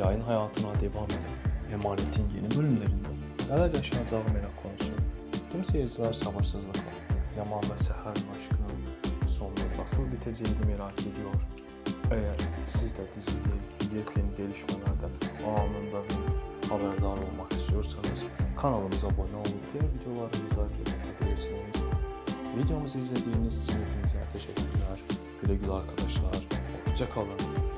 yayın hayatına devam eden Emanet'in yeni bölümlerinde neler yaşanacağı merak konusu. Tüm seyirciler sabırsızlıkla Yaman ve Seher'in aşkının sonu nasıl biteceğini merak ediyor. Eğer siz de ilgili yepyeni gelişmelerden anında haberdar olmak istiyorsanız kanalımıza abone olup diğer videolarımıza görebilirsiniz. Videomuzu izlediğiniz için hepinize teşekkürler. Güle güle arkadaşlar. Hoşça kalın.